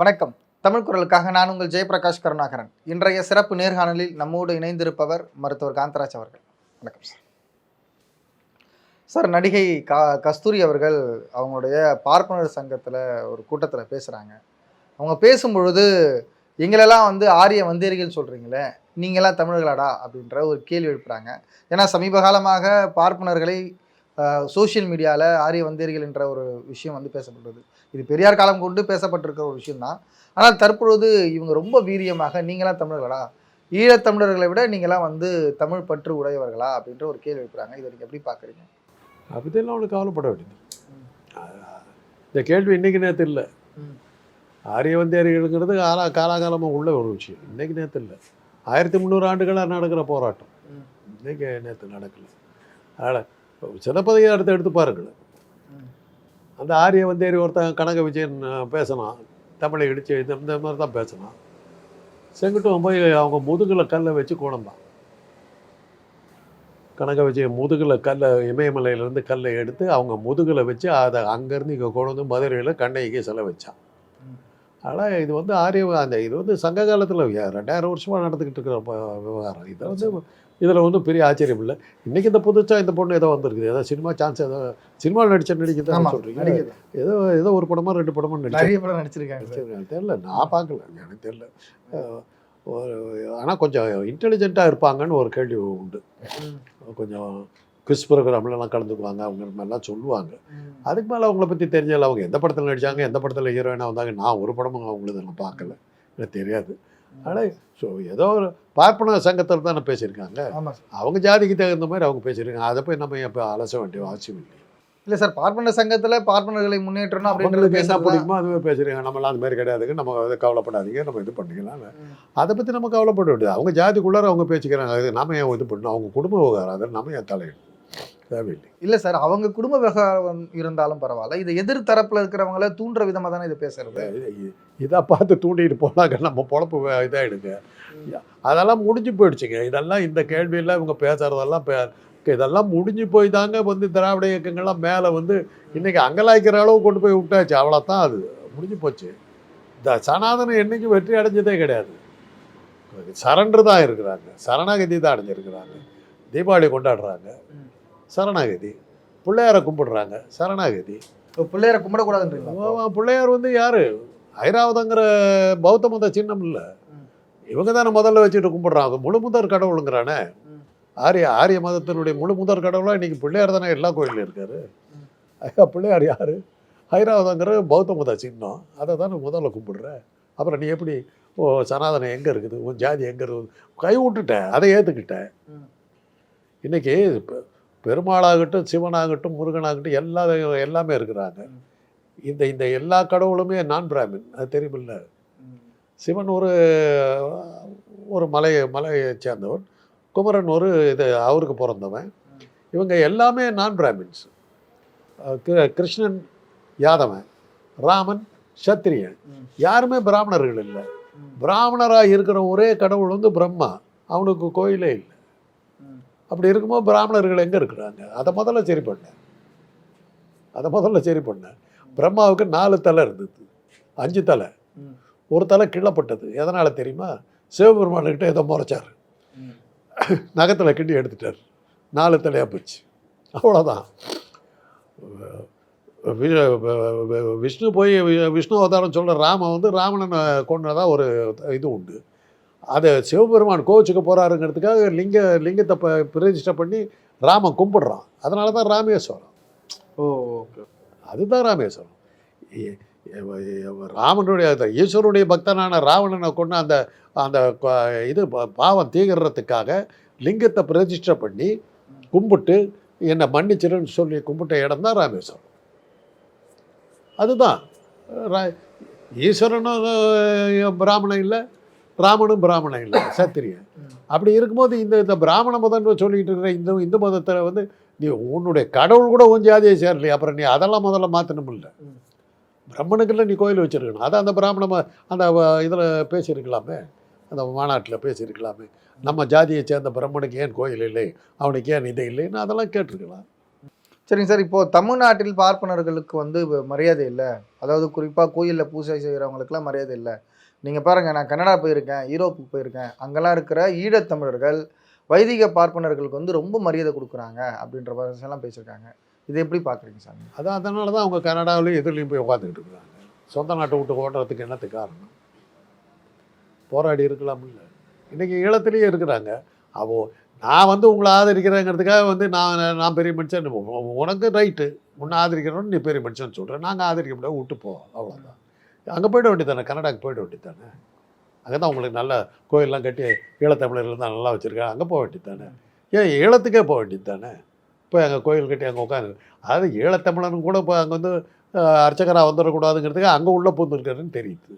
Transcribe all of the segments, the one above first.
வணக்கம். தமிழ் குரலுக்காக நான் உங்கள் ஜெயபிரகாஷ் கருணாகரன். இன்றைய சிறப்பு நேர்காணலில் நம்மோடு இணைந்திருப்பவர் மருத்துவர் காந்தராஜ் அவர்கள். வணக்கம் சார். சார் நடிகை கா கஸ்தூரி அவர்கள் அவங்களுடைய பார்ப்பனர் சங்கத்தில் ஒரு கூட்டத்தில் பேசுகிறாங்க அவங்க பேசும்பொழுது எங்களெல்லாம் வந்து ஆரிய வந்தீர்கள் சொல்கிறீங்களே நீங்களாம் தமிழர்களாடா? அப்படின்ற ஒரு கேள்வி எழுப்புறாங்க. ஏன்னா சமீப காலமாக பார்ப்பனர்களை சோஷியல் மீடியாவில் ஆரிய வந்தேரிகள் என்ற ஒரு விஷயம் வந்து பேசப்படுறது. இது பெரியார் காலம் கொண்டு பேசப்பட்டிருக்கிற ஒரு விஷயம்தான். ஆனால் தற்பொழுது இவங்க ரொம்ப வீரியமாக நீங்களாம் தமிழர்களா? ஈழத்தமிழர்களை விட நீங்களாம் வந்து தமிழ் பற்று உடையவர்களா? அப்படின்ற ஒரு கேள்வி எழுப்புறாங்க இதை நீங்கள் எப்படி பார்க்குறீங்க? அப்படிலாம் ஒன்று கவலைப்பட வேண்டியது இந்த கேள்வி இன்னைக்கு நேற்று இல்லை. ஆரிய வந்தேரிகளுங்கிறது காலா காலாகாலமாக உள்ள ஒரு விஷயம். இன்னைக்கு நேற்று இல்லை. ஆயிரத்தி முந்நூறு ஆண்டுகளாக நடக்கிற போராட்டம். இன்னைக்கு நேற்று நடக்கல. அதனால் சிலப்பதிகாரத்தை எடுத்து பாருங்கள். அந்த ஆரிய வந்தேரி ஒருத்தன் கனக விஜயன் பேசினான். தமிழை இடிச்சு இந்த இந்த மாதிரி தான் பேசினான். செங்கட்டும் போய் அவங்க முதுகில் கல்லை வச்சு குழந்தான் கனக விஜயன் முதுகில் கல்லை இமயமலையிலேருந்து கல்லை எடுத்து அவங்க முதுகில் வச்சு அதை அங்கேருந்து இங்கே கொண்டு வந்து மதுரையில் கண்ணைக்கு செலவச்சான் ஆனால் இது வந்து ஆரிய அந்த இது வந்து சங்க காலத்தில் ரெண்டாயிரம் வருஷமாக நடந்துக்கிட்டு இருக்கிற விவகாரம். இதை வந்து இதில் வந்து பெரிய ஆச்சரியம் இல்லை. இன்றைக்கி இந்த புதுசாக இந்த பொண்ணு ஏதோ வந்திருக்குது. ஏதோ சினிமா சான்ஸ் ஏதோ சினிமாவில் நடிச்ச நடிக்கிறதா சொல்கிறீங்க ஏதோ ஏதோ ஒரு படமா ரெண்டு படமா நடிச்சு படம் நடிச்சிருக்காங்க. சார் தெரியல நான் பார்க்கல. எனக்கு தெரியல. ஒரு ஆனால் கொஞ்சம் இன்டெலிஜென்ட்டாக இருப்பாங்கன்னு ஒரு கேள்வி உண்டு. கொஞ்சம் குவிஸ் ப்ரோக்ராம்லலாம் கலந்துக்குவாங்க அவங்க இந்த மாதிரிலாம் சொல்லுவாங்க. அதுக்கு மேலே அவங்கள பற்றி தெரிஞ்சல அவங்க எந்த படத்தில் நடித்தாங்க எந்த படத்தில் ஹீரோயினாக வந்தாங்க நான் ஒரு படமும் அவங்களது நான் பார்க்கல. எனக்கு தெரியாது. ஆனால் ஸோ ஏதோ ஒரு பார்ப்பன சங்கத்தில் தானே பேசியிருக்காங்க. அவங்க ஜாதிக்கு தகுந்த மாதிரி அவங்க பேசியிருக்காங்க. அதை போய் நம்ம இப்போ அலச வேண்டிய அவசியம் இல்லை இல்ல சார் பார்ப்பன சங்கத்துல பார்ப்பனர்களை முன்னேற்றணும் அப்படின்றது என்ன பிடிக்குமோ அதுவே பேசுறீங்க நம்மளாம் அந்த மாதிரி கிடையாதுங்க நம்ம அதை கவலைப்படாதீங்க. நம்ம இது பண்ணிக்கலாம். அதை பற்றி நம்ம கவலைப்பட வேண்டியது. அவங்க ஜாதிக்குள்ளார அவங்க பேசிக்கிறாங்க. அது நம்ம ஏன் இது பண்ணணும்? அவங்க குடும்ப விவகாரம். அதை நம்ம ஏன் தலையிடணும்? தேவையில்லை. இல்ல சார் அவங்க குடும்ப விவகாரம் இருந்தாலும் பரவாயில்ல. இது எதிர் தரப்புல இருக்கிறவங்கள தூண்டுற விதமா தானே இது பேசுறது? இதை பார்த்து தூண்டிட்டு போனாங்க நம்ம பொழப்பு இதாயிடுங்க. அதெல்லாம் முடிஞ்சு போயிடுச்சுங்க. இதெல்லாம் இந்த கேள்வியெல்லாம் இவங்க பேசுறதெல்லாம் பே இதெல்லாம் முடிஞ்சு போய் தாங்க வந்து திராவிட இயக்கங்கள்லாம் மேலே வந்து இன்னைக்கு அங்கலாய்க்கிற அளவு கொண்டு போய் விட்டாச்சு. அவ்வளோதான் அது. முடிஞ்சு போச்சு. இந்த சனாதனம் என்னைக்கும் வெற்றி அடைஞ்சதே கிடையாது. சரண்டர் தான் இருக்கிறாங்க. சரணாகதி தான் அடைஞ்சிருக்கிறாங்க. தீபாவளி கொண்டாடுறாங்க. சரணாகதி. பிள்ளையாரை கும்பிடுறாங்க. சரணாகதி. இப்போ பிள்ளையரை கும்பிடக்கூடாதுன்றீங்களா? பிள்ளையார் வந்து யாரு? ஐராவதங்கிற பௌத்த மத சின்னம் இல்லை. இவங்க தானே முதல்ல வச்சுட்டு கும்பிடுறாங்க முழு முதற் கடவுளுங்கிறானே. ஆரிய ஆரிய மதத்தினுடைய முழு முதற் கடவுளா இன்னைக்கு பிள்ளையார் தானே எல்லா கோயிலும் இருக்காரு. ஐயா பிள்ளையார் யாரு? ஐராவதங்கிற பௌத்த மத சின்னம். அதை தானே முதல்ல கும்பிடுற. அப்புறம் நீ எப்படி ஓ சனாதனம் எங்கே இருக்குது? உன் ஜாதி எங்கே இருக்குது? கை விட்டுட்டேன் அதை ஏற்றுக்கிட்டேன் ம். பெருமாளாகட்டும் சிவனாகட்டும் முருகனாகட்டும் எல்லா எல்லாமே இருக்கிறாங்க. இந்த இந்த எல்லா கடவுளுமே நான் பிராமின் அது தெரியுமில்ல. சிவன் ஒரு ஒரு மலை மலையை சேர்ந்தவன் குமரன் ஒரு இது அவருக்கு பிறந்தவன். இவங்க எல்லாமே நான் பிராமின்ஸ் கிருஷ்ணன் யாதவன் ராமன் சத்திரியன். யாருமே பிராமணர்கள் இல்லை. பிராமணராக இருக்கிற ஒரே கடவுள் வந்து பிரம்மா அவனுக்கு கோயிலே இல்லை. அப்படி இருக்கும்போது பிராமணர்கள் எங்கே இருக்கிறாங்க? அதை முதல்ல சரி பண்ணேன் அதை முதல்ல சரி பண்ணேன் பிரம்மாவுக்கு நாலு தலை இருந்தது. அஞ்சு தலை. ஒரு தலை கிள்ளப்பட்டது எதனால் தெரியுமா? சிவபெருமானுக்கிட்ட ஏதோ முறைச்சார். நகத்தில் கிண்டி எடுத்துட்டார். நாலு தலையாக போச்சு. அவ்வளோதான் விஷ்ணு போய் விஷ்ணு அவதாரம் சொல்கிற ராமன் வந்து ராவணனை கொண்டதா ஒரு இது உண்டு. அதை சிவபெருமான் கோவிச்சுக்க போகிறாருங்கிறதுக்காக லிங்க லிங்கத்தை ப பிரதிஷ்டை பண்ணி ராமன் கும்பிடுறான். அதனால தான் ராமேஸ்வரம். ஓ ஓகே. அதுதான் ராமேஸ்வரம். ராமனுடைய அந்த ஈஸ்வருடைய பக்தனான ராவணனை கொண்டு அந்த அந்த இது பாவம் தீர்றதுக்காக லிங்கத்தை பிரதிஷ்டை பண்ணி கும்பிட்டு என்னை மன்னிச்சிருன்னு சொல்லி கும்பிட்ட இடம் தான் ராமேஸ்வரம். அதுதான். ஈஸ்வரனும் பிராமணன் இல்லை. ராமனும் பிராமணன் இல்லை சத்திரியன். அப்படி இருக்கும்போது இந்த இந்த பிராமண மதம்னு சொல்லிட்டு இருக்கிற இந்த இந்து மதத்தில் வந்து நீ உன்னுடைய கடவுள் கூட உன் ஜாதியை சேரலையே அப்புறம் நீ அதெல்லாம் முதல்ல மாற்றணும் இல்லை. பிரம்மனுக்குள்ள நீ கோயில் வச்சிருக்கணும். அதை அந்த பிராமண ம- அந்த இதில் பேசியிருக்கலாமே. அந்த மாநாட்டில் பேசியிருக்கலாமே. நம்ம ஜாதியை சேர்ந்த பிரம்மனுக்கு ஏன் கோயில் இல்லை? அவனுக்கு ஏன் இது இல்லைன்னு அதெல்லாம் கேட்டிருக்கலாம். சரிங்க சார் இப்போ தமிழ்நாட்டில் பார்ப்பனர்களுக்கு வந்து மரியாதை இல்லை. அதாவது குறிப்பாக கோயிலில் பூஜை செய்கிறவங்களுக்குலாம் மரியாதை இல்லை. நீங்கள் பாருங்கள் நான் கனடா போயிருக்கேன் யூரோப்புக்கு போயிருக்கேன். அங்கெல்லாம் இருக்கிற ஈழத்தமிழர்கள் வைதிக பார்ப்பனர்களுக்கு வந்து ரொம்ப மரியாதை கொடுக்குறாங்க அப்படின்ற விஷயம்லாம் பேசியிருக்காங்க. இதை எப்படி பார்க்குறீங்க சார் அதான் அதனால தான் அவங்க கனடாவிலையும் எதிரிலையும் போய் உட்காந்துக்கிட்டு இருக்கிறாங்க. சொந்த நாட்டை விட்டு ஓடுறதுக்கு என்னத்துக்கு காரணம்? போராடி இருக்கலாம் இல்லை. இன்றைக்கி ஈழத்துலேயே இருக்கிறாங்க. அவோ நான் வந்து உங்களை ஆதரிக்கிறேங்கிறதுக்காக வந்து நான் நான் பெரிய மனுஷன். உனக்கு ரைட்டு உன்னை ஆதரிக்கிறோன்னு நீ பெரிய மனுஷன் சொல்கிறேன் நாங்கள் ஆதரிக்க முடியாது விட்டு போ. அவ்வளோதான் அங்கே போயிட வேண்டியதானே கனடாக்கு போயிட வேண்டியதானே அங்கே தான் உங்களுக்கு நல்ல கோயிலெலாம் கட்டி ஈழத்தமிழர்கள் தான் நல்லா வச்சுருக்காங்க. அங்கே போக வேண்டியதானே ஏன் ஈழத்துக்கே போக வேண்டியது தானே போய் அங்கே கோயில் கட்டி அங்கே உட்காந்து அதாவது ஈழத்தமிழன் கூட இப்போ அங்கே வந்து அஹ், அர்ச்சகரா வந்துடக்கூடாதுங்கிறதுக்கு அங்கே உள்ள பூந்துருக்காருன்னு தெரியுது.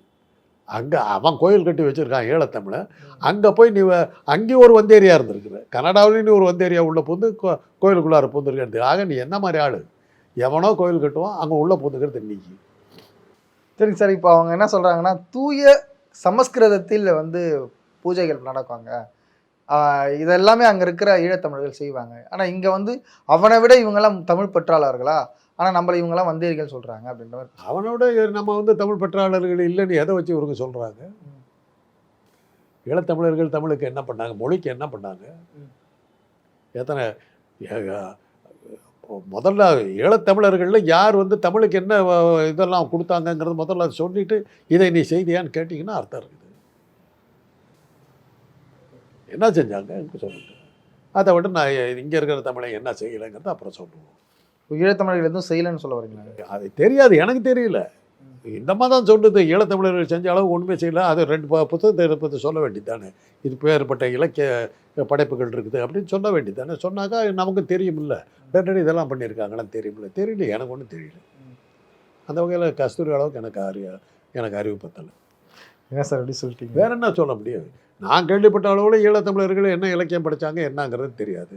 அங்கே அவன் கோயில் கட்டி வச்சுருக்கான் ஈழத்தமிழன் அங்கே போய் நீ அங்கேயும் ஒரு வந்தேரியா இருந்திருக்குற கனடாவிலையும் நீ ஒரு வந்தேரியா உள்ள பூந்து கோ கோயிலுக்குள்ளார பூந்துருக்கிறது ஆக நீ என்ன மாதிரி ஆள்? எவனோ கோயில் கட்டுவான் அங்கே உள்ள பூந்துக்கிறது இன்னைக்கு சரிங்க சார். இப்போ அவங்க என்ன சொல்கிறாங்கன்னா தூய சமஸ்கிருதத்தில் வந்து பூஜைகள் நடக்குவாங்க. இதெல்லாமே அங்கே இருக்கிற ஈழத்தமிழர்கள் செய்வாங்க. ஆனால் இங்கே வந்து அவனை விட இவங்கெல்லாம் தமிழ் பற்றாளர்களா? ஆனால் நம்மளை இவங்கெல்லாம் வந்தேரிகள் சொல்கிறாங்க அப்படின்ற மாதிரி. அவனோட நம்ம வந்து தமிழ் பற்றாளர்கள் இல்லைன்னு எதை வச்சு இவங்க சொல்கிறாங்க ஈழத்தமிழர்கள் தமிழுக்கு என்ன பண்ணாங்க? மொழிக்கு என்ன பண்ணாங்க. எத்தனை முதல்ல ஈழத்தமிழர்களில் யார் வந்து தமிழுக்கு என்ன இதெல்லாம் கொடுத்தாங்கங்கிறது முதல்ல சொல்லிட்டு இதை நீ செய்தியான்னு கேட்டிங்கன்னா அர்த்தம் இருக்குது. என்ன செஞ்சாங்க? எனக்கு சொல்லுங்க. அதை விட்டு நான் இங்கே இருக்கிற தமிழை என்ன செய்யலைங்கிறத அப்புறம் சொல்லுவோம். ஈழத்தமிழர்கள் எதுவும் செய்யலைன்னு சொல்ல வரீங்களா? அது தெரியாது எனக்கு தெரியல. இந்த மாதிரி தான் சொல்லுது. ஈழத்தமிழர்கள் செஞ்ச அளவு ஒன்றுமே செய்யல. அது ரெண்டு புத்தகத்தை பற்றி சொல்ல வேண்டியதானே இது பேர்பட்ட இலக்கிய படைப்புகள் இருக்குது அப்படின்னு சொல்ல வேண்டியதானே சொன்னாக்கா நமக்கு தெரியுமில்ல டெட்டடி இதெல்லாம் பண்ணியிருக்காங்களான்னு தெரியுமில்ல தெரியல எனக்கு ஒன்றும் தெரியல. அந்த வகையில் கஸ்தூரி அளவுக்கு எனக்கு அறிய எனக்கு அறிவு பத்தலை என்ன சார் எப்படி சொல்லிட்டீங்க? வேற என்ன சொல்ல முடியாது? நான் கேள்விப்பட்ட அளவில் ஈழத்தமிழர்கள் என்ன இலக்கியம் படித்தாங்க என்னங்கிறது தெரியாது.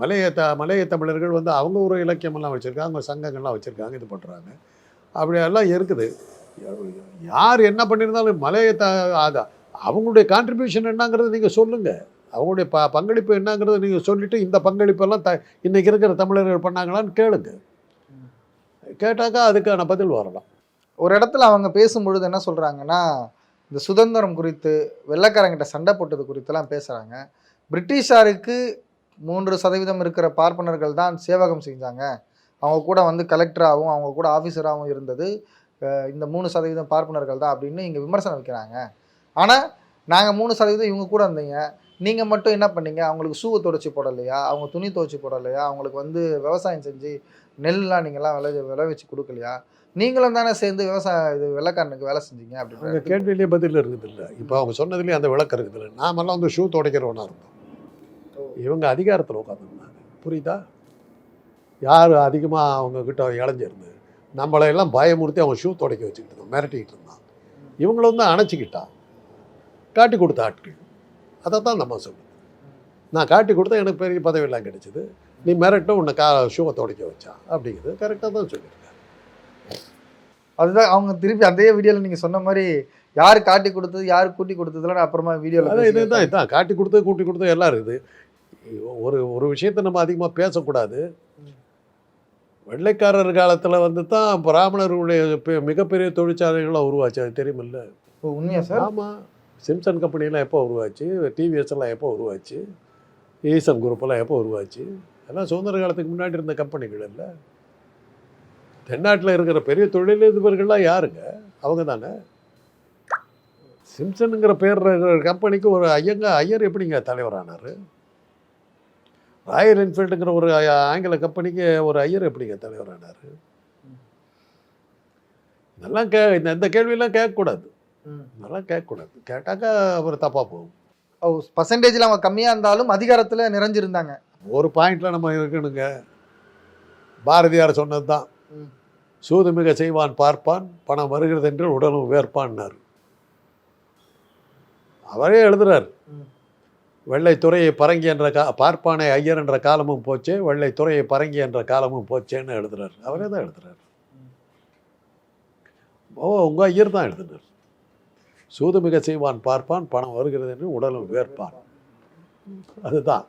மலைய த மலைய தமிழர்கள் வந்து அவங்க ஒரு இலக்கியமெல்லாம் வச்சுருக்காங்க அவங்க சங்கங்கள்லாம் வச்சுருக்காங்க இது பண்ணுறாங்க அப்படியெல்லாம் இருக்குது. யார் என்ன பண்ணியிருந்தாலும் மலைய த அது அவங்களுடைய கான்ட்ரிபியூஷன் என்னங்கிறத நீங்கள் சொல்லுங்கள் அவங்களுடைய ப பங்களிப்பு என்னங்கிறத நீங்கள் சொல்லிவிட்டு இந்த பங்களிப்பெல்லாம் த இன்றைக்கி இருக்கிற தமிழர்கள் பண்ணாங்களான்னு கேளுங்க. கேட்டாக்கா அதுக்கான பதில் வரலாம். ஒரு இடத்துல அவங்க பேசும்பொழுது என்ன சொல்கிறாங்கன்னா இந்த சுதந்திரம் குறித்து வெள்ளக்காரங்கிட்ட சண்டை போட்டது குறித்தெல்லாம் பேசுகிறாங்க பிரிட்டிஷாருக்கு மூன்று சதவீதம் இருக்கிற பார்ப்பனர்கள் தான் சேவகம் செஞ்சாங்க. அவங்க கூட வந்து கலெக்டராகவும் அவங்க கூட ஆஃபீஸராகவும் இருந்தது. இந்த மூணு சதவீதம் பார்ப்பனர்கள் தான் அப்படின்னு இங்கே விமர்சனம் வைக்கிறாங்க. ஆனால் நாங்கள் மூணு சதவீதம் இவங்க கூட இருந்தீங்க. நீங்கள் மட்டும் என்ன பண்ணீங்க? அவங்களுக்கு ஷூவை துடைச்சி போடலையா? அவங்க துணி துவைச்சி போடலையா? அவங்களுக்கு வந்து விவசாயம் செஞ்சு நெல்லாம் நீங்கள்லாம் விளை விளைவிச்சு கொடுக்கலையா? நீங்களும் தானே சேர்ந்து விவசாய இது விளக்காரனுக்கு வேலை செஞ்சீங்க அப்படின்னு கேள்வியிலே பதில் இருக்குது இல்லை இப்போ அவங்க சொன்னதுலேயே அந்த விளக்கு இருக்குது இல்லை நாமெல்லாம் வந்து ஷூ துடைக்கிறவனா இருந்தோம். இவங்க அதிகாரத்தில் உட்காந்துருந்தாங்க புரியுதா? யார் அதிகமாக அவங்க கிட்ட இளைஞ்சிருந்து நம்மளை எல்லாம் பயமுறுத்தி அவங்க ஷூ துடைக்க வச்சுக்கிட்டு இருந்தோம். மிரட்டிக்கிட்டு இருந்தான் இவங்கள வந்து அணைச்சிக்கிட்டான் காட்டி கொடுத்த ஆட்கள். அதை தான் நம்ம சொல்லுவோம். நான் காட்டி கொடுத்தா எனக்கு பெரிய பதவியெல்லாம் கிடைச்சிது. நீ மிரட்டும் உன்னை கா ஷூவை துடைக்க வச்சா. அப்படிங்கிறது கரெக்டாக தான் சொல்லியிருக்கேன் அதுதான் அவங்க திருப்பி அதே வீடியோவில் நீங்கள் சொன்ன மாதிரி யார் காட்டி கொடுத்தது யார் கூட்டி கொடுத்ததுலாம் அப்புறமா வீடியோவில் இதுதான் இதான் காட்டி கொடுத்தது கூட்டி கொடுத்தது எல்லாம் இருக்குது. ஒரு ஒரு விஷயத்தை நம்ம அதிகமாக பேசக்கூடாது. வெள்ளைக்காரர் காலத்தில் வந்து தான் பிராமணர்களுடைய மிகப்பெரிய தொழிற்சாலைகளை உருவாச்சு. அது தெரியுமில்ல? உண்மையா சார்? ஆமாம் சிம்சன் கம்பெனிலாம் எப்போ உருவாச்சு? டிவிஎஸ் எல்லாம் எப்போ உருவாச்சு? ஈசன் குரூப்பெல்லாம் எப்போ உருவாச்சு? எல்லாம் சுதந்திர காலத்துக்கு முன்னாடி இருந்த கம்பெனிகள் இல்லை. தென்னாட்டில் இருக்கிற பெரிய தொழிலதிபர்கள்லாம் யாருங்க? அவங்க தானே. சிம்சனுங்கிற பேர் கம்பெனிக்கு ஒரு ஐயங்க ஐயர் எப்படிங்க தலைவரானார் ராயல் என்ஃபீல்டுங்கிற ஒரு ஆங்கில கம்பெனிக்கு ஒரு ஐயர் எப்படிங்க தலைவரானார் இதெல்லாம் கே இந்த இந்த கேள்வியெல்லாம் கேட்கக்கூடாது. இதெல்லாம் கேட்கக்கூடாது. கேட்டாக்கா அப்புறம் தப்பாக போகும். ஓ பர்சன்டேஜில் அவங்க கம்மியாக இருந்தாலும் அதிகாரத்தில் நிறைஞ்சிருந்தாங்க. ஒரு பாயிண்ட்ல நம்ம இருக்கணுங்க. பாரதியார் சொன்னது தான். சூதுமிக செய்வான் பார்ப்பான் பணம் வருகிறது என்று உடலும் வேர்ப்பான்னார். அவரே எழுதுறார். வெள்ளை துறையை பரங்கி என்ற கா பார்ப்பானை ஐயர் என்ற காலமும் போச்சே வெள்ளை துறையை பரங்கி என்ற காலமும் போச்சேன்னு எழுதுறார். அவரே தான் எழுதுறார். ஓ உங்கள் ஐயர் தான் எழுதுனார். சூதுமிக செய்வான் பார்ப்பான் பணம் வருகிறது என்று உடலும் வேர்ப்பான். அதுதான்.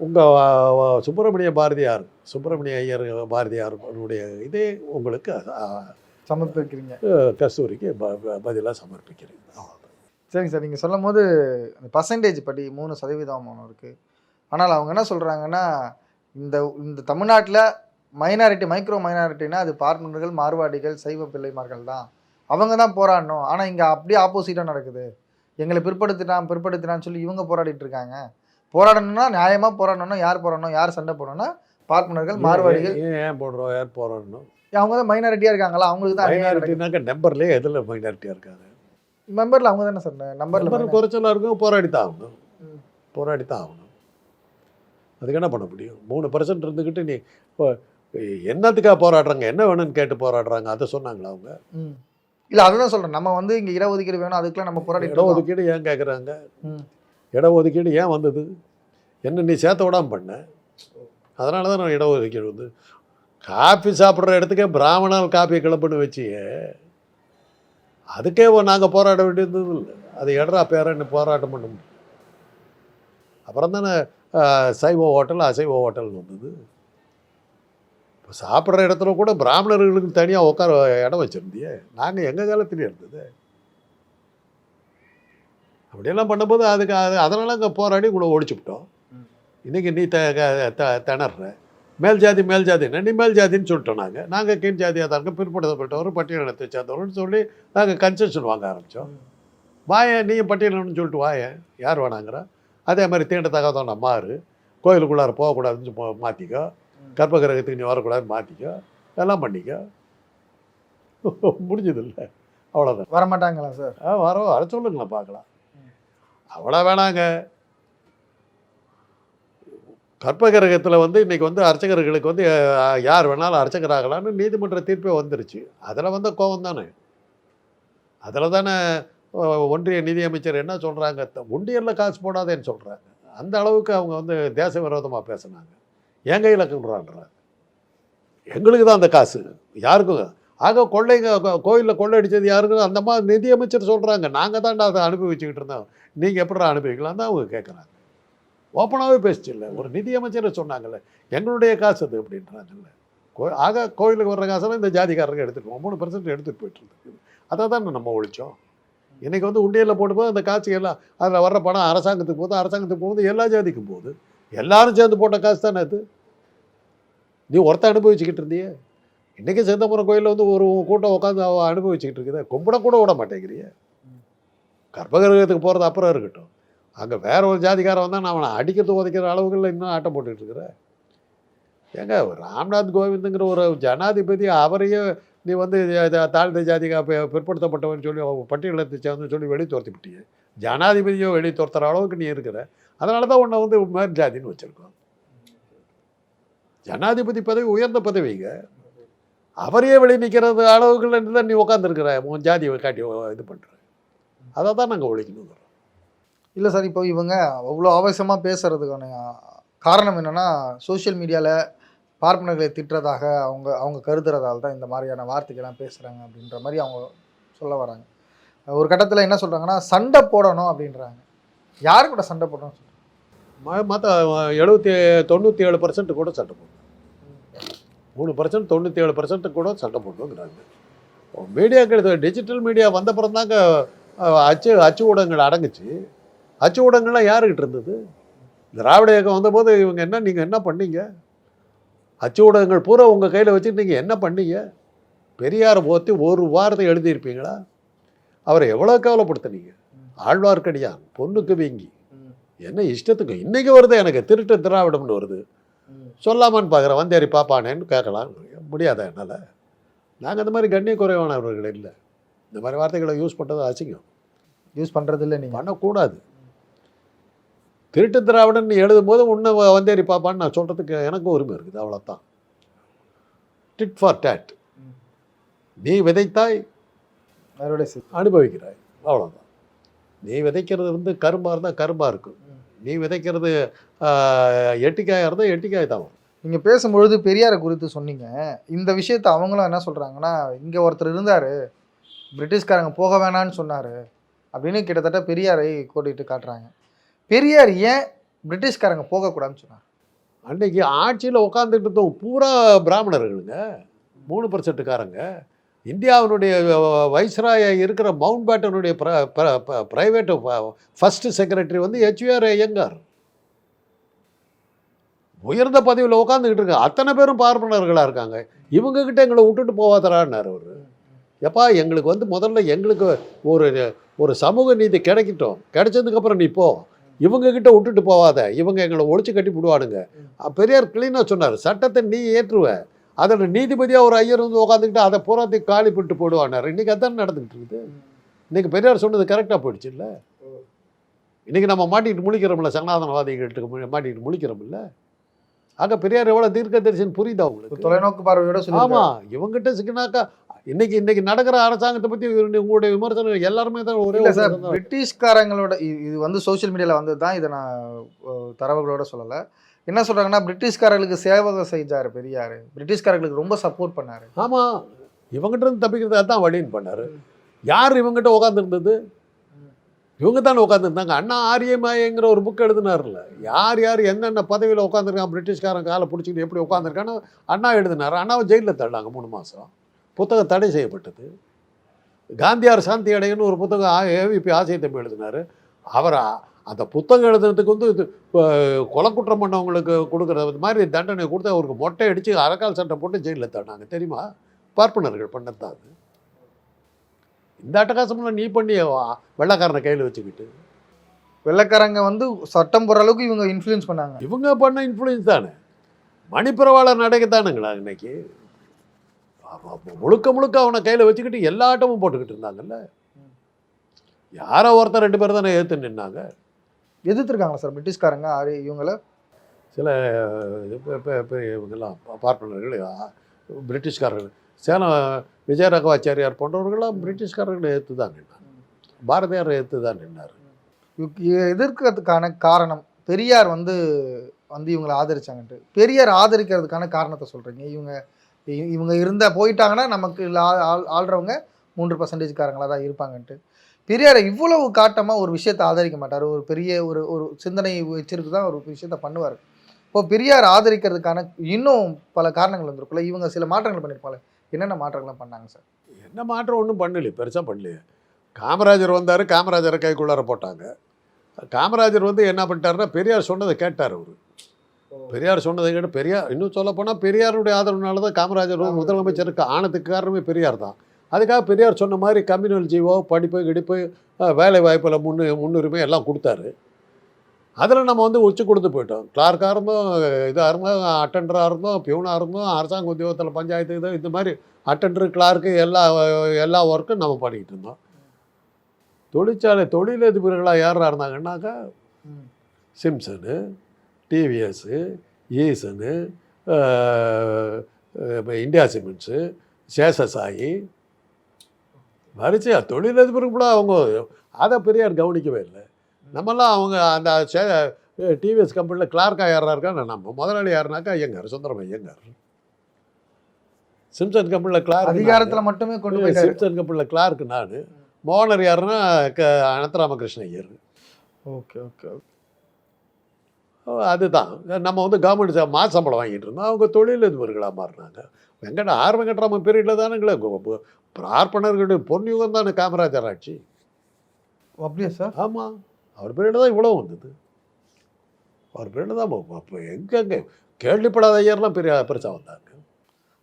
உங்கள் சுப்பிரமணிய பாரதியார் சுப்பிரமணிய ஐயர் பாரதியாருடைய இதே உங்களுக்கு சமர்ப்பிக்கிறீங்க. கஸ்தூரிக்கு பதிலாக சமர்ப்பிக்கிறேன். அவ்வளவுதான். சரிங்க சார். நீங்கள் சொல்லும் போது பர்சன்டேஜ் படி மூணு சதவீதம் இருக்குது ஆனால் அவங்க என்ன சொல்கிறாங்கன்னா இந்த இந்த தமிழ்நாட்டில் மைனாரிட்டி மைக்ரோ மைனாரிட்டினா அது பார்ப்பனர்கள் மார்வாடிகள் சைவ பிள்ளைமார்கள் தான் அவங்க தான் போராடணும். ஆனால் இங்கே அப்படியே ஆப்போசிட்டாக நடக்குது. எங்களை பிற்படுத்திட்டான் பிற்படுத்தினான்னு சொல்லி இவங்க போராடிட்டு இருக்காங்க. போராடணும்னா நியாயமாக போராடணும்னா யார் போராடணும் யார் சண்டை போடணும்னா பார்ப்பனர்கள் மார்வாடிகள். ஏன் ஏன் போடுறோம் யார் போடுறோம் அவங்க தான் மைனாரிட்டியாக இருக்காங்களா? அவங்களுக்கு தான் மைனாரிட்டினாக்க நம்பர்லேயே எதில் மைனாரிட்டியாக இருக்காங்க? மெம்பரில் அவங்க தானே சார் நம்பரில் நம்பர் குறைச்சலாக இருக்கும் போராடி தான் ஆகணும். ம். போராடி தான் ஆகணும். அதுக்கு என்ன பண்ண முடியும்? மூணு பர்சன்ட் இருந்துக்கிட்டு நீ என்னத்துக்காக போராடுறாங்க? என்ன வேணும்னு கேட்டு போராடுறாங்க? அதை சொன்னாங்களா அவங்க? ம். இல்லை அதுதான் சொல்கிறேன் நம்ம வந்து இங்கே இடஒதுக்கீடு வேணும் அதுக்கெல்லாம் நம்ம இருக்கோம். இடஒதுக்கீடு ஏன் கேட்குறாங்க. இடஒதுக்கீடு ஏன் வந்தது? என்ன நீ சேர்த்த விடாம பண்ண? அதனால தான் நான் இடஒதுக்கீடு வந்து காப்பி சாப்பிட்ற இடத்துக்கே பிராமணர் காப்பி கிளப்புன்னு வச்சியே அதுக்கே நாங்கள் போராட வேண்டியது இல்லை. அது எடரா பேரன்னு போராட்டம் பண்ண முடியும்? அப்புறம் தானே சைவ ஹோட்டல் அசைவ ஹோட்டல் வந்தது. இப்போ சாப்பிட்ற இடத்துல கூட பிராமணர்களுக்கு தனியாக உட்கார இடம் வச்சுருந்தியே. நாங்கள் எங்கள் காலத்துலேயே இருந்தது? அப்படியெல்லாம் பண்ணும்போது அதுக்கு அது அதனால அங்கே போராடி கூட ஒழிச்சுவிட்டோம் ம். இன்றைக்கி நீ த த- திணற. மேல் ஜாதி மேல் ஜாதின்னா நீ மேல் ஜாதின்னு சொல்லிட்டோம் நாங்கள் நாங்கள் கீழ் ஜாதியாக தான் இருக்கோம். பிற்படுத்தப்பட்டவர் பட்டியலினத்தை சேர்ந்தவர்னு சொல்லி நாங்கள் கன்செஷன் வாங்க ஆரம்பித்தோம் வாயேன் நீயும் பட்டியலினம்னு சொல்லிட்டு வாயேன் யார் வேணாங்கிறா? அதே மாதிரி தீண்டத்தகாதவன் மாறு கோயிலுக்குள்ளார போகக்கூடாதுன்னு மாற்றிக்கோ ம். கர்ப்பகிரகத்துக்கு நீ வரக்கூடாதுன்னு மாற்றிக்கோ எல்லாம் பண்ணிக்கோ. முடிஞ்சது இல்லை அவ்வளோதான் வரமாட்டாங்களா சார்? ஆ வர வர சொல்லுங்களேன் பார்க்கலாம். அவ்வளோ வேணாங்க. கற்பகிரகத்தில் வந்து இன்னைக்கு வந்து அர்ச்சகர்களுக்கு வந்து யார் வேணாலும் அர்ச்சகராகலான்னு நீதிமன்ற தீர்ப்பே வந்துருச்சு. அதில் வந்த கோவம் தானே. அதில் தானே ஒன்றிய நிதியமைச்சர் என்ன சொல்கிறாங்க உண்டியலில் காசு போடாதேன்னு சொல்கிறாங்க அந்த அளவுக்கு அவங்க வந்து தேச விரோதமாக பேசுனாங்க. என் கையில் கொண்டுறான்றாங்க எங்களுக்கு தான் அந்த காசு. யாருக்கும் ஆக கொள்ளைங்க கோயிலில் கொள்ளை அடித்தது யாருக்கும் அந்த மாதிரி நிதியமைச்சர் சொல்கிறாங்க நாங்கள் தான் அதை அனுபவிச்சுக்கிட்டு இருந்தோம். நீங்கள் எப்படி அனுபவிக்கலாம் தான் அவங்க கேட்குறாங்க ஓப்பனாகவே பேசிச்சு இல்லை. ஒரு நிதியமைச்சர் சொன்னாங்கல்ல எங்களுடைய காசு அது அப்படின்றாங்கல்ல கோ ஆக கோயிலுக்கு வர்ற காசெல்லாம் இந்த ஜாதிக்காரங்க எடுத்துருக்கோம் மூணு பர்சன்ட் எடுத்துகிட்டு போயிட்டுருக்குது அதை தான் நம்ம ஒழிச்சோம். இன்றைக்கி வந்து உண்டியலில் போடும்போது அந்த காசு எல்லாம் அதில் வர்ற பணம் அரசாங்கத்துக்கு போகுது. அரசாங்கத்துக்கு போகுது எல்லா ஜாதிக்கும் போகுது. எல்லாரும் சேர்ந்து போட்ட காசு தானே அது? நீ ஒருத்த அனுபவிச்சுக்கிட்டு இருந்தியே? இன்றைக்கி சிதம்பரம் கோயிலில் வந்து ஒரு கூட்டம் உட்காந்து அவ அனுபவிச்சுக்கிட்டு இருக்குது. கும்பிட கூட விட மாட்டேங்கிறிய. கர்ப்பகிரகத்துக்கு போகிறது அப்புறம் இருக்கட்டும். அங்கே வேற ஒரு ஜாதிக்காரன் வந்தால் நான் அவனை அடிக்கிறது உதைக்கிற அளவுகளில் இன்னும் ஆட்டம் போட்டுக்கிட்டு இருக்கிற? ஏங்க ராம்நாத் கோவிந்துங்கிற ஒரு ஜனாதிபதி அவரையே நீ வந்து தாழ்ந்த ஜாதிகா பிற்படுத்தப்பட்டவன் சொல்லி பட்டியலத்தை சேர்ந்து சொல்லி வெளியே துரத்தி விட்டியே ஜனாதிபதியோ வெளியே துரத்துற அளவுக்கு நீ இருக்கிற. அதனால தான் உன்னை வந்து மேற்ஜாதின்னு வச்சுருக்கோம். ஜனாதிபதி பதவி உயர்ந்த பதவிங்க அவரையே வெளி நிற்கிறது அளவுக்குள்ள தான் நீ உட்காந்துருக்கிற உன் ஜாதியை காட்டி இது பண்ணுற அதை தான் நாங்கள் ஒழிக்கணுங்கிறோம் இல்லை சார் இப்போ இவங்க அவ்வளோ ஆவேசமாக பேசுகிறதுக்கான காரணம் என்னென்னா சோஷியல் மீடியாவில் பார்ப்பனர்களை திட்டுறதாக அவங்க அவங்க கருதுறதால தான் இந்த மாதிரியான வார்த்தைகள்லாம் பேசுகிறாங்க அப்படின்ற மாதிரி அவங்க சொல்ல வராங்க. ஒரு கட்டத்தில் என்ன சொல்கிறாங்கன்னா சண்டை போடணும் அப்படின்றாங்க. யார் கூட சண்டை போடணும் மற்ற எழுபத்தி தொண்ணூற்றி ஏழு பர்சன்ட் கூட சண்டை போடும் மூணு பர்சன்ட் தொண்ணூற்றி ஏழு பர்சன்ட் கூட சண்டை மீடியா மீடியாக்கள் டிஜிட்டல் மீடியா வந்தப்புறம் தாங்க அச்சு அச்சு ஊடகங்கள் அடங்குச்சு. அச்சு ஊடகங்கள்லாம் யாருக்கிட்ட இருந்தது? திராவிட இயக்கம் வந்தபோது இவங்க என்ன நீங்கள் என்ன பண்ணீங்க? அச்சு ஊடகங்கள் பூரா உங்கள் கையில் வச்சுட்டு நீங்கள் என்ன பண்ணீங்க? பெரியாரை பற்றி ஒரு வாரத்தை எழுதியிருப்பீங்களா? அவரை எவ்வளோ கவலைப்படுத்துனீங்க? ஆழ்வார்க்கடியான் பொண்ணுக்கு வீங்கி. என்ன இஷ்டத்துக்கு? இன்னைக்கு வருது எனக்கு திருட்டு திராவிடம்னு வருது. சொல்லாமான்னு பார்க்குறேன் வந்தேரி பாப்பானேன்னு கேட்கலாம். முடியாதா என்னால்? நாங்கள் இந்த மாதிரி கண்ணிய குறைவானவர்கள் இல்லை. இந்த மாதிரி வார்த்தைகளை யூஸ் பண்ணுறது அசிங்கம். யூஸ் பண்ணுறது இல்லை நீங்கள் பண்ணக்கூடாது. திருட்டு திராவிடன் எழுதும்போது உன்னை வந்தேரி பாப்பான்னு நான் சொல்கிறதுக்கு எனக்கும் உரிமை இருக்குது. அவ்வளோதான் டிட் ஃபார் டேட். நீ விதைத்தாய். அனுபவிக்கிறாய். அவ்வளோதான் நீ விதைக்கிறது வந்து கரும்பாக இருந்தால் கரும்பாக இருக்கும். நீ விதைக்கிறது ஆஹ், எட்டிக்காயாக இருந்தால் எட்டிக்காய் தான். நீங்கள் பேசும்பொழுது பெரியாரை குறித்து சொன்னீங்க. இந்த விஷயத்தை அவங்களும் என்ன சொல்கிறாங்கன்னா இங்கே ஒருத்தர் இருந்தார் பிரிட்டிஷ்காரங்க போக வேணான்னு சொன்னார் அப்படின்னு கிட்டத்தட்ட பெரியாரை கோடிட்டு காட்டுறாங்க. பெரியார் ஏன் பிரிட்டிஷ்காரங்க போகக்கூடாதுன்னு சொன்னார்? அன்னைக்கு ஆட்சியில் உட்காந்துட்டு இருந்தோம் பூரா பிராமணர்களுங்க மூணு பர்சன்ட்டுக்காரங்க இந்தியாவினுடைய வைஸ்ராய இருக்கிற மவுண்ட் பேட்டனுடைய ப்ரைவேட் ஃபஸ்ட்டு செக்ரட்டரி வந்து ஹெச்விஆர் ஐயங்கார். உயர்ந்த பதவியில் உட்காந்துக்கிட்டு இருக்காங்க. அத்தனை பேரும் பார்ப்பனர்களாக இருக்காங்க. இவங்கக்கிட்ட எங்களை விட்டுட்டு போவாதரான்னார் அவர். எப்பா எங்களுக்கு வந்து முதல்ல எங்களுக்கு ஒரு ஒரு சமூக நீதி கிடைக்கட்டும். கிடைச்சதுக்கப்புறம் நீ போ. இவங்கக்கிட்ட விட்டுட்டு போவாத. இவங்க எங்களை ஒழிச்சு கட்டி விடுவானுங்க. பெரியார் கிளீனாக சொன்னார். சட்டத்தை நீ ஏற்றுவ. அதில் நீதிபதியாக ஒரு ஐயர் வந்து உட்காந்துக்கிட்டு அதை பூராத்தையும் காலி பண்ணிட்டு போடுவானார். இன்றைக்கி அதான் நடந்துக்கிட்டு இருக்குது? இன்றைக்கி பெரியார் சொன்னது கரெக்டாக போயிடுச்சு இல்லை இன்றைக்கி நம்ம மாட்டிக்கிட்டு முழிக்கிறோம்ல சனாதனவாதிகள்கிட்ட மாட்டிக்கிட்டு முழிக்கிறோம்ல? ஆக பெரியார் எவ்வளோ தீர்க்க தரிசனம் புரியுதா உங்களுக்கு? தொலைநோக்கு பார்வையோட சொல்லி ஆமா இவங்ககிட்ட சிக்கினாக்கா இன்னைக்கு இன்னைக்கு நடக்கிற அரசாங்கத்தை பத்தி உங்களுடைய விமர்சனம் எல்லாருமே தான் ஒரே சார். பிரிட்டிஷ்காரங்களோட இது வந்து சோஷியல் மீடியாவில் வந்தது தான் இதை நான் தரவுகளோட சொல்லலை. என்ன சொல்கிறாங்கன்னா பிரிட்டிஷ்காரர்களுக்கு சேவகம் செஞ்சார் பெரியார். பிரிட்டிஷ்காரர்களுக்கு ரொம்ப சப்போர்ட் பண்ணார். ஆமாம் இவங்ககிட்ட இருந்து தப்பிக்கிறதா தான் வழின்னு பண்ணார். யார் இவங்ககிட்ட உட்காந்துருந்தது இவங்க தானே உட்காந்துருந்தாங்க அண்ணா ஆரியமாயங்கிற ஒரு புக் எழுதினார்ல யார் யார் என்னென்ன பதவியில் உட்காந்துருக்கான் பிரிட்டிஷ்காரன் காலை பிடிச்சிக்கிட்டு எப்படி உட்காந்துருக்கான்னு அண்ணா எழுதினார். அண்ணாவை ஜெயிலில் தள்ளாங்க மூணு மாதம் புத்தகம் தடை செய்யப்பட்டது. காந்தியார் சாந்தி அடையன்னு ஒரு புத்தகம் ஏவிபி ஆசை தம்பி எழுதினார். அவரை அந்த புத்தகம் எழுதுனதுக்கு வந்து இது கொலை குற்றம் பண்ணவங்களுக்கு கொடுக்குற மாதிரி தண்டனை கொடுத்து அவருக்கு மொட்டை அடித்து அரக்கால் சட்டை போட்டு ஜெயிலில் தள்ளாங்க தெரியுமா? பார்ப்பனர்கள் பண்ணது தான் அது. இந்த அட்டகாசம்லாம் நீ பண்ணி வெள்ளைக்காரனை கையில் வச்சுக்கிட்டு. வெள்ளைக்காரங்க வந்து சட்டம் போடுற அளவுக்கு இவங்க இன்ஃப்ளூயன்ஸ் பண்ணாங்க. இவங்க பண்ண இன்ஃப்ளூயன்ஸ் தானே. மணிப்பிரவாளர் நடக்கத்தானுங்களா இன்னைக்கு? அவ- அவ முழுக்க முழுக்க அவனை கையில் வச்சுக்கிட்டு எல்லா ஆட்டமும் போட்டுக்கிட்டு இருந்தாங்கல்ல. யாரோ ஒருத்தர் ரெண்டு பேர் தானே ஏற்று நின்னாங்க. எதிர்த்துருக்காங்களா சார்? பிரிட்டிஷ்காரங்க ஆரி இவங்கள? சில இவங்கெல்லாம் பார்ப்பனர்கள் பிரிட்டிஷ்காரர்கள். சேலம் விஜயராகவாச்சாரியார் போன்றவர்கள்லாம் பிரிட்டிஷ்காரர்களை ஏற்று தான் நின்னாங்க. பாரதியார் ஏற்று தான் இ- எதிர்க்கிறதுக்கான காரணம் பெரியார் வந்து வந்து இவங்களை ஆதரிச்சாங்கன்ட்டு. பெரியார் ஆதரிக்கிறதுக்கான காரணத்தை சொல்றீங்க. இவங்க இவங்க இருந்தா போயிட்டாங்கன்னா நமக்கு இல்ல ஆள்- ஆள்- ஆள்றவங்க மூன்று பர்சன்டேஜ்காரங்களாக தான் இருப்பாங்கன்ட்டு. பெரியார் இவ்வளவு காட்டமா ஒரு விஷயத்தை ஆதரிக்க மாட்டார். ஒரு பெரிய ஒரு ஒரு சிந்தனை வச்சிருக்கு தான் ஒரு விஷயத்த பண்ணுவார். இப்போ பெரியார் ஆதரிக்கிறதுக்கான இன்னும் பல காரணங்கள் வந்திருக்குல்ல இவங்க சில மாற்றங்கள் பண்ணியிருப்பாங்க என்னென்ன மாற்றங்கள்லாம் பண்ணாங்க சார்? என்ன மாற்றம் ஒன்றும் பண்ணலையே. பெருசாக பண்ணலையே. காமராஜர் வந்தார் காமராஜரை கைக்குள்ளார போட்டாங்க. காமராஜர் வந்து என்ன பண்ணிட்டாருன்னா பெரியார் சொன்னதை கேட்டார் அவர். பெரியார் சொன்னதை கேட்டு பெரியார் இன்னும் சொல்ல போனால் பெரியாருடைய ஆதரவுனால தான் காமராஜர். முதலமைச்சருக்கு ஆனதுக்கு காரணமே பெரியார் தான். அதுக்காக பெரியார் சொன்ன மாதிரி கம்யூனல் ஜீவோ படிப்பு கிடிப்பு வேலை வாய்ப்பில் முன்னு முன்னுரிமை எல்லாம் கொடுத்தாரு. அதில் நம்ம வந்து உச்சி கொடுத்து போயிட்டோம். கிளார்க்காக இருந்தோம் இதாக இருந்தோம் அட்டண்டராக இருந்தோம் பியூனாக இருந்தோம் அரசாங்க உத்தியோகத்தில் பஞ்சாயத்து இது இந்த மாதிரி அட்டண்டர் கிளார்க்கு எல்லா எல்லா ஒர்க்கும் நம்ம பண்ணிக்கிட்டு இருந்தோம். தொழிற்சாலை தொழிலதிபர்களாக யாராக இருந்தாங்கன்னாக்கா Simpson TVS ஈசனு India cements Seshasayee வரிசையா தொழிலதிபர்களாக அவங்க அதை பெரியார் கவனிக்கவே இல்லை. நம்மலாம் அவங்க அந்த டிவிஎஸ் கம்பெனியில் கிளார்க்காக யாரா இருக்கான்னு நம்ம முதலாளி யாருனாக்கா ஐயங்கார் சுந்தரம் ஐயங்கார். சிம்சன் கம்பெனியில் கிளார்க் அதிகாரத்துல மட்டுமே கொண்டு போயிட்டாரு. சிம்சன் கம்பெனியில் கிளார்க் நான். மோகனர் யாருன்னா க அனந்தராமகிருஷ்ண ஐயர். ஓகே ஓகே அதுதான். நம்ம வந்து கவர்மெண்ட் மாச சம்பளம் வாங்கிட்டு இருந்தோம். அவங்க தொழிலதிபர்களாக மாறினாங்க. வெங்கட ஆர் வெங்கட்ராமன் பீரியடில் தானுங்களே. பார்ப்பனர்களுடைய பொன்யுகம் தானே காமராஜர் ஆட்சி? அப்படியா சார்? ஆமாம் அவர் பீரியடில் தான் இவ்வளோ வந்தது. அவர் பீரியடில் தான் அப்போ எங்கெங்கே கேள்விப்படாத ஐயர்லாம் பெரிய பெருசாக வந்தாங்க.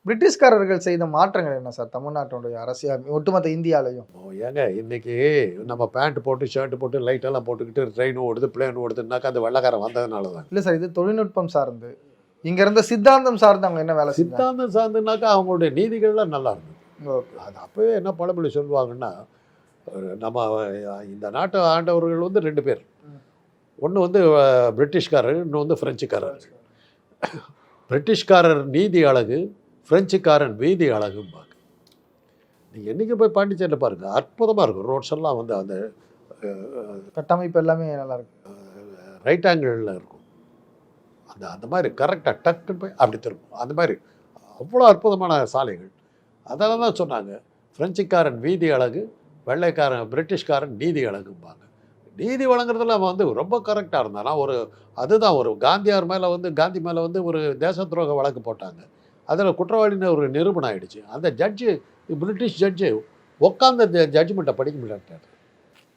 பிரிட்டிஷ்காரர்கள் செய்த மாற்றங்கள் என்ன சார்? தமிழ்நாட்டுடைய அரசியல் ஒட்டுமொத்த இந்தியாலையும்? ஓ, ஏங்க இன்னைக்கு நம்ம பேண்ட் போட்டு ஷர்ட் போட்டு லைட் எல்லாம் போட்டுக்கிட்டு ட்ரெயின் ஓடுது பிளேன் ஓடுதுன்னாக்கா அந்த வெள்ளக்காரன் வந்ததுனால தான் இல்ல சார் இது தொழில்நுட்பம் சார்ந்து. இங்க இருந்த சித்தாந்தம் சார்ந்து அவங்க என்ன வேலை சித்தாந்தம் சார்ந்துனாக்கா அவங்களுடைய நீதிகள்லாம் நல்லா இருந்தது. அது அப்போவே என்ன பழமொழி சொல்லுவாங்கன்னா நம்ம இந்த நாட்டு ஆண்டவர்கள் வந்து ரெண்டு பேர். ஒன்று வந்து பிரிட்டிஷ்காரர் இன்னொன்று வந்து ஃப்ரெஞ்சுக்காரர் பிரிட்டிஷ்காரர் நீதி அழகு ஃப்ரெஞ்சுக்காரன் வீதி அழகும்பாங்க. நீங்கள் என்றைக்கு போய் பாண்டிச்சேரியில் பாருங்கள் அற்புதமாக இருக்கும். ரோட்ஸ் எல்லாம் வந்து அந்த கட்டமைப்பு எல்லாமே நல்லா இருக்கு ரைட் ஆங்கிளில் இருக்கும். அந்த அந்த மாதிரி கரெக்டாக டக்குன்னு போய் அப்படி திரும்பும். அந்த மாதிரி அவ்வளோ அற்புதமான சாலைகள். அதெல்லாம் தான் சொன்னாங்க பிரெஞ்சுக்காரன் வீதி அழகு வெள்ளைக்காரன் பிரிட்டிஷ்காரன் நீதி அழகும்பாங்க. நீதி வழங்குறதுல அவன் வந்து ரொம்ப கரெக்டாக இருந்தான். நான் ஒரு அதுதான் ஒரு காந்தியார் மேலே வந்து காந்தி மேலே வந்து ஒரு தேச துரோக வழக்கு போட்டாங்க. அதில் குற்றவாளின்னு ஒரு நிரூபணம் ஆயிடுச்சு. அந்த ஜட்ஜு பிரிட்டிஷ் ஜட்ஜு உட்காந்து ஜட்ஜ்மெண்ட்டை படிக்க முடியாட்டார்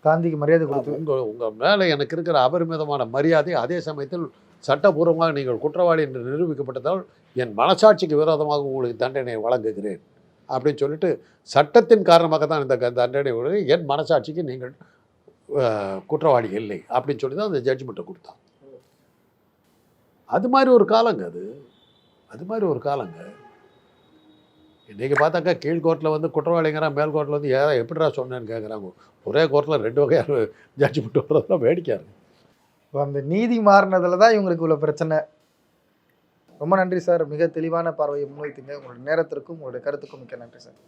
காந்திக்கு மரியாதை கொடுத்து உங்கள் உங்கள் மேலே எனக்கு இருக்கிற அபரிமிதமான மரியாதை அதே சமயத்தில் சட்டபூர்வமாக நீங்கள் குற்றவாளி என்று நிரூபிக்கப்பட்டதால் என் மனசாட்சிக்கு விரோதமாக உங்களுக்கு தண்டனை வழங்குகிறேன். அப்படின்னு சொல்லிட்டு சட்டத்தின் காரணமாக தான் இந்த தண்டனை வழங்கி, என் மனசாட்சிக்கு நீங்கள் குற்றவாளி இல்லை அப்படின்னு சொல்லி தான் அந்த ஜட்ஜ்மெண்ட்டை கொடுத்தான். அது மாதிரி ஒரு காலங்க அது. அது மாதிரி ஒரு காலங்க. இன்றைக்கி பார்த்தாக்கா கீழ் கோர்ட்டில் வந்து குற்றவாளிங்கிறான் மேல் கோர்ட்டில் வந்து ஏதா எப்படிடா சொன்னேன்னு கேட்குறாங்க ஒரே கோர்ட்டில் ரெண்டு வகையான ஜட்ஜ்மெண்ட் வர்றதெல்லாம் வேடிக்கையாக இருக்குது இப்போ அந்த நீதி மாறினதில் தான் இவங்களுக்கு இவ்வளோ பிரச்சனை. ரொம்ப நன்றி சார். மிக தெளிவான பார்வையை முன்வைத்தீங்க. உங்களுடைய நேரத்திற்கும் உங்களுடைய கருத்துக்கும் மிக்க நன்றி சார்.